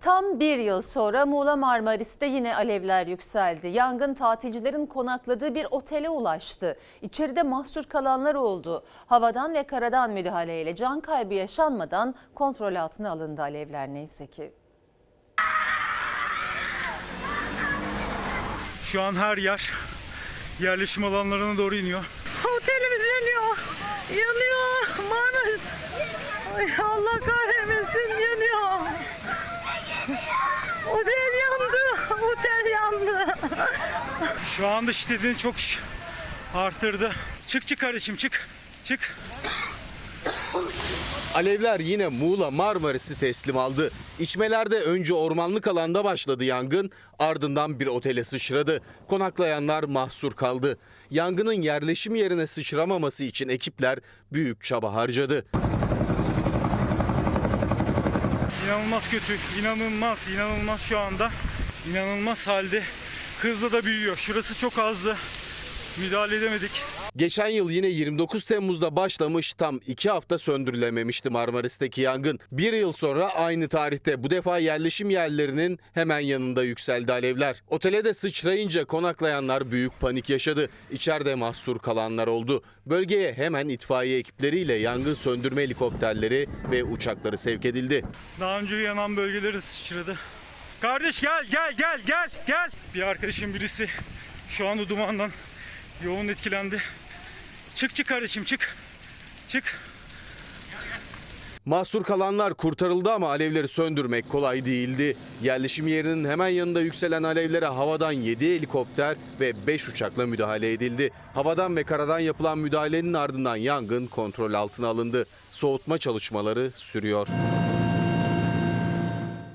Tam bir yıl sonra Muğla Marmaris'te yine alevler yükseldi. Yangın tatilcilerin konakladığı bir otele ulaştı. İçeride mahsur kalanlar oldu. Havadan ve karadan müdahaleyle can kaybı yaşanmadan kontrol altına alındı alevler neyse ki. Şu an her yer yerleşim alanlarına doğru iniyor. Otelimiz yanıyor. Yanıyor. Marmaris. Otel yandı. Otel yandı. Şu anda şiddetini çok arttırdı. Çık çık kardeşim çık. Çık. Alevler yine Muğla Marmaris'i teslim aldı. İçmelerde önce ormanlık alanda başladı yangın, ardından bir otele sıçradı. Konaklayanlar mahsur kaldı. Yangının yerleşim yerine sıçramaması için ekipler büyük çaba harcadı. İnanılmaz kötü. inanılmaz, inanılmaz şu anda. İnanılmaz halde. Hızla da büyüyor. Şurası çok azdı. Müdahale edemedik. Geçen yıl yine 29 Temmuz'da başlamış tam 2 hafta söndürülememişti Marmaris'teki yangın. Bir yıl sonra aynı tarihte bu defa yerleşim yerlerinin hemen yanında yükseldi alevler. Otele de sıçrayınca konaklayanlar büyük panik yaşadı. İçeride mahsur kalanlar oldu. Bölgeye hemen itfaiye ekipleriyle yangın söndürme helikopterleri ve uçakları sevk edildi. Daha önce yanan bölgeleri sıçradı. Kardeş gel gel gel gel gel. Bir arkadaşım birisi şu anda dumandan yoğun etkilendi. Çık çık kardeşim çık. Çık. Mahsur kalanlar kurtarıldı ama alevleri söndürmek kolay değildi. Yerleşim yerinin hemen yanında yükselen alevlere havadan 7 helikopter ve 5 uçakla müdahale edildi. Havadan ve karadan yapılan müdahalenin ardından yangın kontrol altına alındı. Soğutma çalışmaları sürüyor.